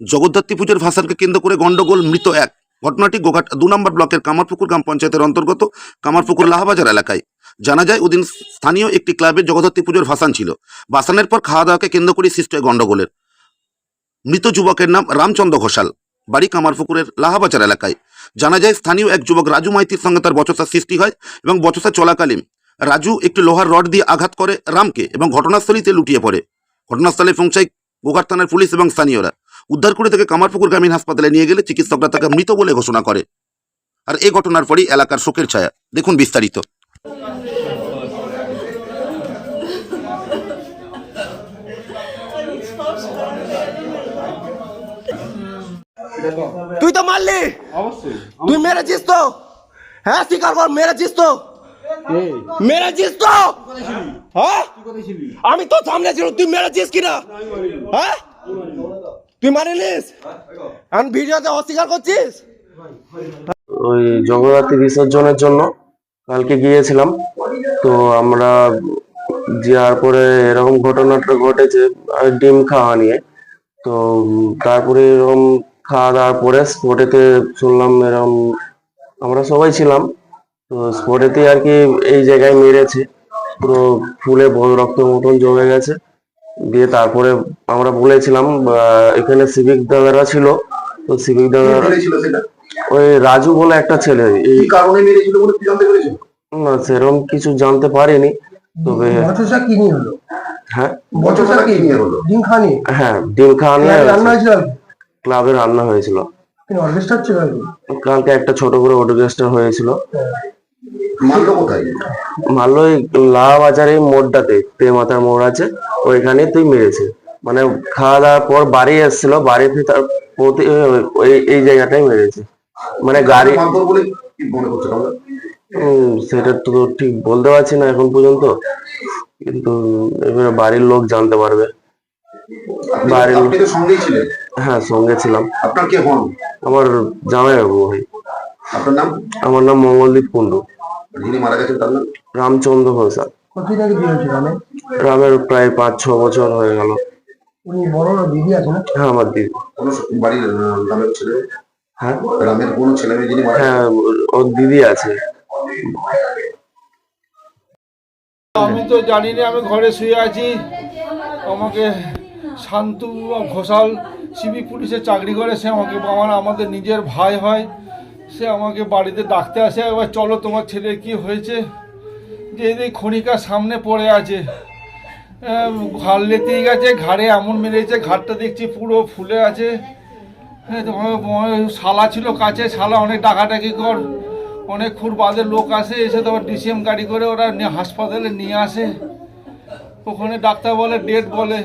জগদ্ধাত্রী পুজোর ভাসানকে কেন্দ্র করে গন্ডগোল, মৃত এক। ঘটনাটি গোঘাট দু নম্বর ব্লকের কামারপুকুর গ্রাম পঞ্চায়েতের অন্তর্গত কামারপুকুর লাহাবাজার এলাকায়। জানা যায়, ওদিন স্থানীয় একটি ক্লাবে জগদ্ধাত্রী পুজোর ভাসান ছিল। ভাসানের পর খাওয়া দাওয়াকে কেন্দ্র করে সৃষ্টি হয় গন্ডগোলের। মৃত যুবকের নাম রামচন্দ্র ঘোষাল, বাড়ি কামারপুকুরের লাহাবাজার এলাকায়। জানা যায়, স্থানীয় এক যুবক রাজু মাইতির সঙ্গে তার বচসা সৃষ্টি হয় এবং বচসা চলাকালীন রাজু একটি লোহার রড দিয়ে আঘাত করে রামকে এবং ঘটনাস্থলীতে লুটিয়ে পড়ে। ঘটনাস্থলে পৌঁছায় গোঘাট থানার পুলিশ এবং স্থানীয়রা। উদ্ধার করে তাকে কামারপুকুর গ্রামীণ হাসপাতালে নিয়ে গেলে চিকিৎসকরা তাকে মৃত বলে ঘোষণা করে। আর এই ঘটনার পরই এলাকার শোকের ছায়া। দেখুন বিস্তারিত। তুই তো মারলি। তুই মেরেছিস তো। হ্যাঁ স্বীকার কর মেরেছিস তো। মেরেছিস তো। হ্যাঁ? আমি তো সামনে ছিল তুই মেরেছিস কিনা? হ্যাঁ? তুই মারিলিস? এখন ভিডিওতে অস্বীকার করছিস? ওই জগদ্ধাত্রী বিসর্জনের জন্য কালকে গিয়েছিলাম। তো আমরা যাওয়ার পরে এরকম ঘটনাটা ঘটেছে ডিম খাওয়া নিয়ে। তো তারপরে এরকম খাওয়া দাওয়ার পরে স্পটেতে শুনলাম এরকম আমরা সবাই ছিলাম। তো স্পটেতে আর কি এই জায়গায় মেরেছে। পুরো ফুলে বড় রক্ত মতন জমে গেছে। দিয়ে তারপরে আমরা বলেছিলাম এখানে সিভিক দাদারা ছিল। তো সিভিক দাদারা ওই রাজু বলে একটা ছেলে। এই কারণে মেরেছিল বলে তুই জানতে পেরেছিস না সেরকম কিছু জানতে পারিনি তবে বচসা কি নিয়ে হলো? হ্যাঁ? বচসা কি নিয়ে হলো? ডিম খানি হ্যাঁ ডিম রান্না হয়েছিল ক্লাবে রান্না হয়েছিল। অর্কেস্ট্রা ছিল কালকে একটা ছোট করে অটোগেস্টার হয়েছিল। মারলো কোথায় ভালো ওই লাহা বাজারে মোড়টাতে মাথার মোড় আছে ওইখানে তুই মেরেছে মানে খাওয়া দাওয়ার পর বাড়ি এসেছিল বাড়িতে তার প্রতি এই জায়গাটাই মেরেছে। মানে গাড়ি সেটা তো ঠিক বলতে পারছি না এখন পর্যন্ত। কিন্তু এবারে বাড়ির লোক জানতে পারবে। বাড়ির আপনি সঙ্গেই ছিলেন। হ্যাঁ সঙ্গে ছিলাম। আপনার কে হন? আমার জামাইবাবু ভাই। আপনার নাম? আমার নাম মঙ্গলদীপ কুণ্ডু। যিনি মারা গেছেন তার নাম? রামচন্দ্র ঘোষাল। কতদিন আগে বিয়ে হয়েছিল মানে রামের প্রায় পাঁচ ছ বছর হয়ে গেল। উনি বড় দিদি আছে না? হ্যাঁ আমার দিদি। কোন বাড়ির রামের ছেলে? হ্যাঁ? রামের কোন ছেলে মেয়ে যিনি মারা হ্যাঁ ওর- ওর দিদি আছে। আমি তো জানি না আমি ঘরে শুয়ে আছি। আমাকে শান্তু ঘোষাল সিভিক পুলিশে চাকরি করে সে আমাকে আমার আমাদের নিজের ভাই হয়। সে আমাকে বাড়িতে ডাকতে আসে এবার চলো তোমার ছেলের কি হয়েছে? যে এই খনিকার সামনে পড়ে আছে। ঘাড় লেতেই গেছে ঘাড়ে এমন মেরেছে ঘাড়টা দেখছি পুরো ফুলে আছে। হ্যাঁ, শালা ছিল কাছে শালা অনেক ডাকাডাকি কর। অনেক খুর বাদের লোক আসে এসে তোমার ডিসিএম গাড়ি করে ওরা হাসপাতালে নিয়ে আসে। ওখানে ডাক্তার বলে ডেট বলে।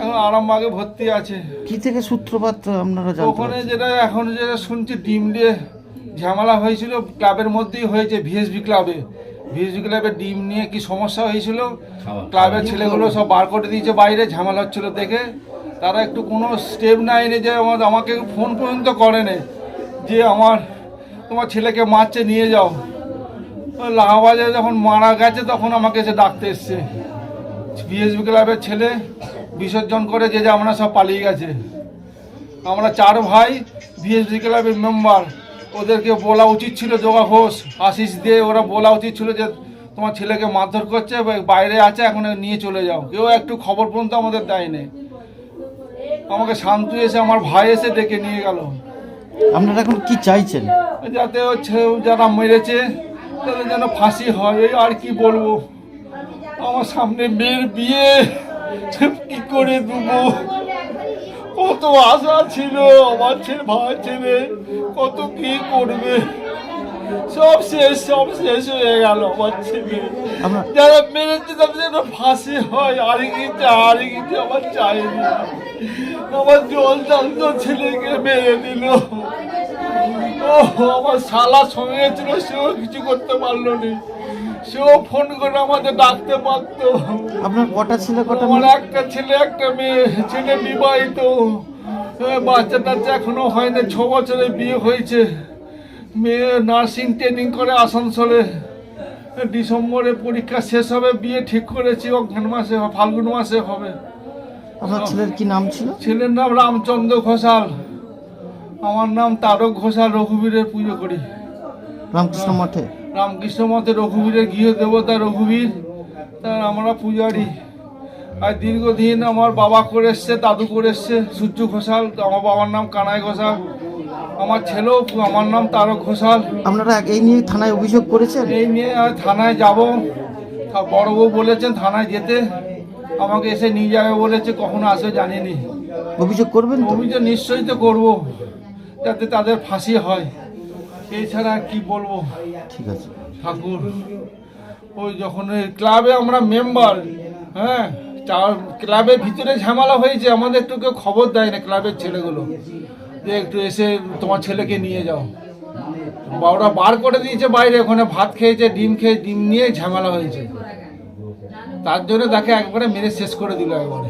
এখন আরামবাগে ভর্তি আছে। কি থেকে সূত্রপাত আপনারা জানতে ওখানে যেটা এখন যেটা শুনছি ডিম দিয়ে ঝামেলা হয়েছিল ক্লাবের মধ্যেই হয়েছে ভিএসবি ক্লাবে ভিএসবি ক্লাবে ডিম নিয়ে কি সমস্যা হয়েছিল? ক্লাবের ছেলেগুলো সব বার করে দিয়েছে বাইরে ঝামেলা হচ্ছিল দেখে। তারা একটু কোনো স্টেপ নেয়নি যে আমার আমাকে ফোন পর্যন্ত করেনি যে আমার তোমার ছেলেকে মারছে নিয়ে যাও। ওই লাহাবাজারে যখন মারা গেছে তখন আমাকে এসে ডাকতে এসছে। বিএসবি ক্লাবের ছেলে বিসর্জন করে যে যে আমরা সব পালিয়ে গেছে। আমরা চার ভাই ভিএসবি ক্লাবের মেম্বার ওদেরকে বলা উচিত ছিল যোগা ঘোষ আশিস দিয়ে ওরা বলা উচিত ছিল যে তোমার ছেলেকে মারধর করছে বাইরে আছে এখন নিয়ে চলে যাও। কেউ একটু খবর পর্যন্ত আমাদের দেয়নি। আমাকে শান্তু এসে আমার ভাই এসে ডেকে নিয়ে গেল। আপনারা এখন কি চাইছেন? যাতে হচ্ছে যারা মেরেছে তাদের যেন ফাঁসি হয় আর কি বলব? আমার সামনে মেয়ের বিয়ে। কি করে দেবো? কত আশা ছিল আমার ছেলে ভাই ছেলে কত কি করবে? সব শেষ সব শেষ হয়ে গেল আমার ছেলে। যারা মেরেছে তাদের যেন ফাঁসি হয় আর কিছু আর কিছু আমার চাইনি আমার জল জানত ছেলেকে মেরে দিল। ও আমার শালা সঙ্গে ছিল সেও কিছু করতে পারল নি। সেও ফোন করে আমাদের ডাকতে পারতো। আপনার কটা ছেলে কটা আমার একটা ছেলে একটা মেয়ে ছেলে বিবাহিত। বাচ্চা টাচ্চা এখনও হয়নি ছ বছরে বিয়ে হয়েছে। মেয়ে নার্সিং ট্রেনিং করে আসানসোলে। ডিসেম্বরে পরীক্ষা শেষ হবে বিয়ে ঠিক করেছি অঘ্রান মাসে ফাল্গুন মাসে হবে। আপনার ছেলের কি নাম ছিল? ছেলের নাম রামচন্দ্র ঘোষাল। আমার নাম তারক ঘোষাল রঘুবীরের পুজো করি। রামকৃষ্ণ মঠে? রামকৃষ্ণ মতে রঘুবীরের গৃহ দেবতা রঘুবীর তার আমরা পূজারি। আর দীর্ঘদিন আমার বাবা করে এসছে দাদু করে এসছে সূর্য ঘোষাল আমার বাবার নাম কানাই ঘোষাল। আমার ছেলেও আমার নাম তারক ঘোষাল। আপনারা এই নিয়ে থানায় অভিযোগ করেছেন? এই নিয়ে আর থানায় যাব। বড় বউ বলেছেন থানায় যেতে। আমাকে এসে নিয়ে যাবে বলেছে কখন আসবে জানিনি। অভিযোগ করবেন অভিযোগ নিশ্চয়ই তো করব যাতে তাদের ফাঁসি হয়। এছাড়া কি বলব? ঠিক আছে। ঠাকুর ওই যখন ওই ক্লাবে আমরা মেম্বার হ্যাঁ চার ক্লাবের ভিতরে ঝামেলা হয়েছে আমাদের একটু কেউ খবর দেয় না ক্লাবের ছেলেগুলো। যে একটু এসে তোমার ছেলেকে নিয়ে যাও। বা ওরা বার করে দিয়েছে বাইরে ওখানে ভাত খেয়েছে ডিম খেয়ে ডিম নিয়ে ঝামেলা হয়েছে। তার জন্য তাকে একবারে মেরে শেষ করে দিল একবারে।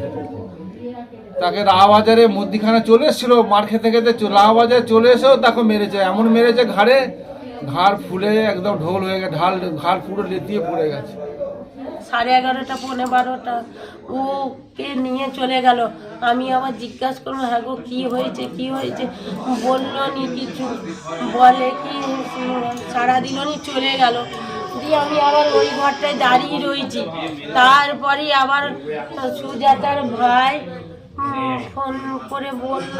তাকে রাহাবাজারে মধ্যিখানে চলে এসেছিল, মার খেতে খেতে রাহাবাজারে চলে এসেও তাকে মেরেছে, এমন মেরেছে ঘাড়ে, ঘাড় ফুলে একদম ঢোল হয়ে গেছে, ঢাল, ঘাড় পুরো লেতিয়ে পড়ে গেছে। সাড়ে এগারোটা, পৌনে বারোটা ওকে নিয়ে চলে গেল? আমি আবার জিজ্ঞাসা করলাম হ্যাঁ গো, কী হয়েছে কী হয়েছে? বলল, নি কিছু। বলে কি, সারা নি চলে গেল। দিয়ে আমি আবার ওই ঘরটায় দাঁড়িয়ে রয়েছি। তারপরে আবার সুজাতার ভাই ফোন করে বলল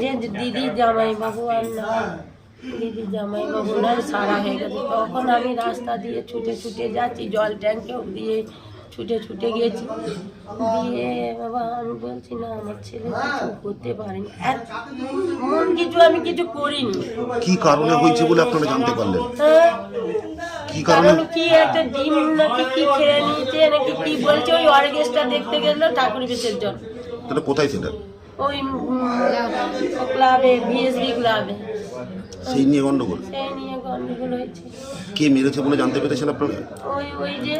যে দিদি জামাইবাবু আর না দিদি জামাইবাবু না সারা হয়ে গেছে। তখন আমি রাস্তা দিয়ে ছুটে ছুটে যাচ্ছি জল ট্যাঙ্কেও দিয়ে ছুটে ছুটে গেছি। দিয়ে বাবা আমি বলছি না আমার ছেলে কিছু করতে পারেনি। এমন কিছু আমি কিছু করিনি। কি কারণে হয়েছে বলে আপনারা জানতে পারলেন? হ্যাঁ কি কারণে? কারণ কি একটা ডিম নাকি কি খেয়ে নিয়েছে নাকি কি বলছে ওই অর্গেস্টটা দেখতে গেল ঠাকুর বিসর্জন। তাহলে কোথায় সেটা? ওই ক্লাবে ক্লাবে। সেই নিয়ে গন্ডগোল? সেই নিয়ে গন্ডগোল হয়েছে। কে মেরেছে বলে জানতে পেরেছেন আপনারা? ওই ওই যে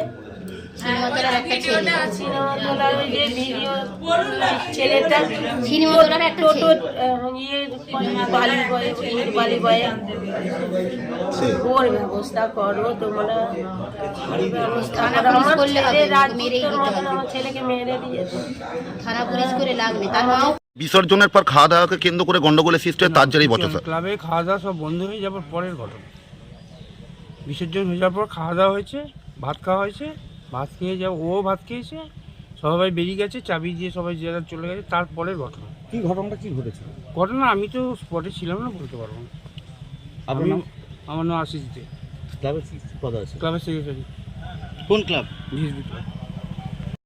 ছেলেটা টোটো ইয়ে বালি বয়ে বালি বয়ে। ওর ব্যবস্থা করো তোমরা ব্যবস্থা করো। আমার ছেলে রাজমিস্ত্রির মতন আমার ছেলেকে মেরে দিয়েছে। থানা পুলিশ করে লাভ তার বিসর্জনের পর খাওয়া দাওয়াকে কেন্দ্র করে গন্ডগোলের সৃষ্টি তার জেরেই বচসা। ক্লাবে খাওয়া দাওয়া সব বন্ধ হয়ে যাওয়ার পরের ঘটনা। বিসর্জন হয়ে যাওয়ার পর খাওয়া দাওয়া হয়েছে ভাত খাওয়া হয়েছে ভাত খেয়ে যাও ও ভাত খেয়েছে সবাই বেরিয়ে গেছে চাবি দিয়ে সবাই যে যার চলে গেছে তারপরের ঘটনা। কি ঘটনাটা কি ঘটেছে ঘটনা আমি তো স্পটে ছিলাম না বলতে পারব না। আপনি আমার নাম? আশিস দে। ক্লাবের সেক্রেটারি কোন ক্লাব? ক্লাব।